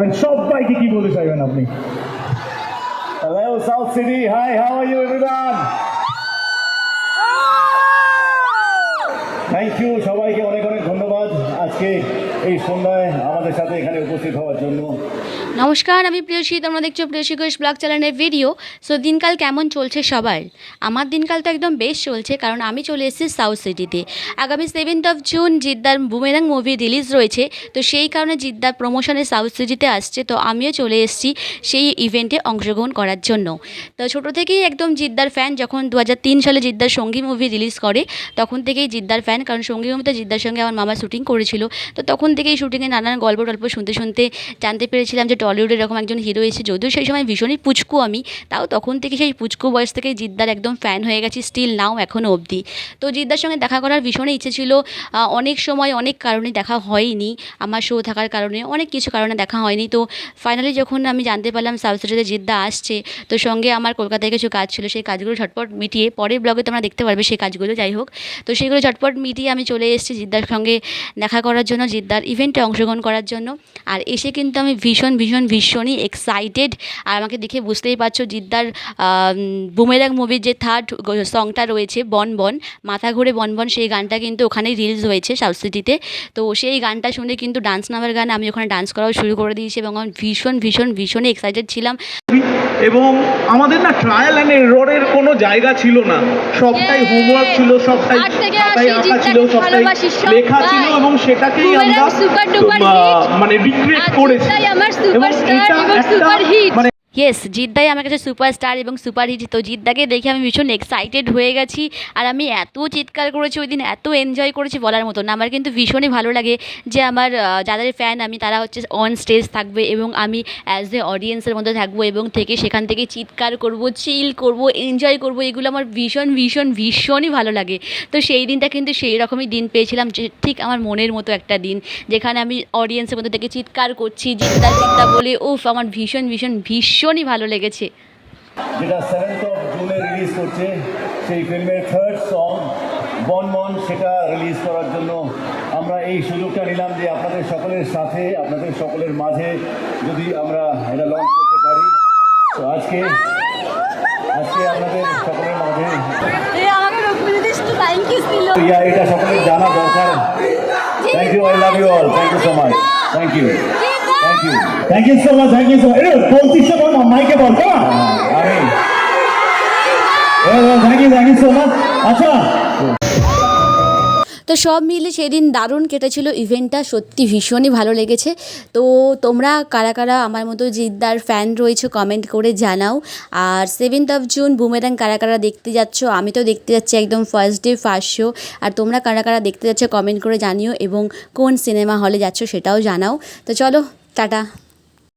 চাইবেন সবাইকে কি বলতে চাইবেন আপনি Hello, South City. Hi, how are you, everyone? এই সন্ধ্যায় আমাদের সাথে এখানে উপস্থিত হওয়ার জন্য। নমস্কার, আমি প্রিয়সী, তোমরা দেখছ প্রিয়সী ঘোষ ব্লগ চ্যানেলের ভিডিও সো দিনকাল কেমন চলছে সবার? আমার দিনকাল তো একদম বেশ চলছে, কারণ আমি চলে এসেছি সাউথ সিটিতে আগামী সেভেন্থ অফ জুন জিদ্দার বুমেরাং মুভি রিলিজ রয়েছে, তো সেই কারণে জিদ্দার প্রমোশনে সাউথ সিটিতে আসছে, তো আমিও চলে এসেছি সেই ইভেন্টে অংশগ্রহণ করার জন্য। তো ছোটো থেকেই একদম জিদ্দার ফ্যান যখন দু হাজার তিন সালে জিদ্দার সঙ্গী মুভি রিলিজ করে, তখন থেকেই জিদ্দার ফ্যান কারণ সঙ্গী মুভিতে জিদ্দার সঙ্গে আমার মামা শুটিং করেছিল, তো তখন থেকেই শুটিংয়ে নানান গল্প টল্প শুনতে শুনতে জানতে পেরেছিলাম যে টলিউডের এরকম একজন হিরো এসে যদিও সেই সময় ভীষণই পুচকু আমি, তাও তখন থেকে সেই পুচকু বয়স থেকে জিদ্দার একদম ফ্যান হয়ে গেছি স্টিল নাও এখনও অবধি। তো জিদ্দার সঙ্গে দেখা করার ভীষণই ইচ্ছে ছিল। অনেক সময় অনেক কারণে দেখা হয়নি। আমার শো থাকার কারণে অনেক কিছু কারণে দেখা হয়নি। তো ফাইনালি যখন আমি জানতে পারলাম সাউথ জিদ্দা আসছে, তো সঙ্গে আমার কলকাতায় কিছু কাজ ছিল, সেই কাজগুলো ঝটপট মিটিয়ে পরের ব্লগে তোমরা দেখতে পারবে সেই কাজগুলো, যাই হোক। তো সেগুলো ঝটপট মিটিয়ে আমি চলে এসেছি জিদ্দার সঙ্গে দেখা করার জন্য। জিদ্দার ইভেন্টে অংশগ্রহণ করার জন্য। আর এসে কিন্তু আমি ভীষণ ভীষণ ভীষণই এক্সাইটেড আর আমাকে দেখে বুঝতেই পারছ জিদ্দার বুমেরাং মুভির যে থার্ড সংটা রয়েছে বন বন মাথা ঘুরে বন বন সেই গানটা কিন্তু ওখানেই রিলিজ হয়েছে সাউথ সিটিতে তো সেই গানটা শুনে কিন্তু ডান্স নামের গান আমি ওখানে ডান্স করাও শুরু করে দিয়েছি এবং আমি ভীষণ ভীষণ ভীষণই এক্সাইটেড ছিলাম। এবং আমাদের না ট্রায়াল অ্যান্ড এররের কোনো জায়গা ছিল না। সবটাই হোমওয়ার্ক ছিল সবটাই আঁকা ছিল সবটাই লেখা ছিল এবং সেটাকেই আমরা। মানে রিক্রিয়েট করেছি আমার এবং এটা এবং মানে ইয়েস জিদ্দাই আমার কাছে সুপারস্টার এবং সুপারহিট তো জিদ্দাকে দেখে আমি ভীষণ এক্সাইটেড হয়ে গেছি আর আমি এত চিৎকার করেছি, ওই দিন এত এনজয় করেছি বলার মতো না আমার কিন্তু ভীষণই ভালো লাগে যে আমার যাদের ফ্যান আমি, তারা হচ্ছে অন স্টেজ থাকবে এবং আমি অ্যাজ এ অডিয়েন্সের মধ্যে থাকব এবং থেকে সেখান থেকে চিৎকার করব চিল করব এনজয় করব, এগুলো আমার ভীষণ ভীষণ, ভীষণই ভালো লাগে। তো সেই দিনটা কিন্তু সেই রকমই দিন পেয়েছিলাম, যে ঠিক আমার মনের মতো একটা দিন, যেখানে আমি অডিয়েন্সের মধ্যে থেকে চিৎকার করছি, জিদ্দা জিদ্দা বলে, উফ, আমার ভীষণ ভীষণ ভীষণই ভালো লেগেছে। যেটা সেভেন্থ অফ জুনে রিলিজ করছে সেই ফিল্মের থার্ড সং বন মন সেটা রিলিজ করার জন্য আমরা এই সুযোগটা নিলাম যে আপনাদের সকলের সাথে আপনাদের সকলের মাঝে যদি আমরা এটা লঞ্চ করতে পারি। তো আজকে আজকে আপনাদের সকলের মাঝে ইয়া এটা সকলের জানা দরকার। Thank you I love you all thank you so much thank you thank you thank you so much thank you so much এটা বলছিস তো বল মাইকে বল thank you thank you so much আচ্ছা তো সব মিলে সেদিন দারুণ কেটেছিল ইভেন্টটা সত্যি ভীষণই ভালো লেগেছে। তো তোমরা কারা কারা আমার মতো জিদ্দার ফ্যান রয়েছে কমেন্ট করে জানাও। আর সেভেন্থ অফ জুন বুমেরাং কারা কারা দেখতে যাচ্ছ আমি তো দেখতে যাচ্ছি একদম ফার্স্ট ডে ফার্স্ট শো আর তোমরা কারা কারা দেখতে যাচ্ছ কমেন্ট করে জানিও এবং কোন সিনেমা হলে যাচ্ছ সেটাও জানাও। তো চলো 咋的？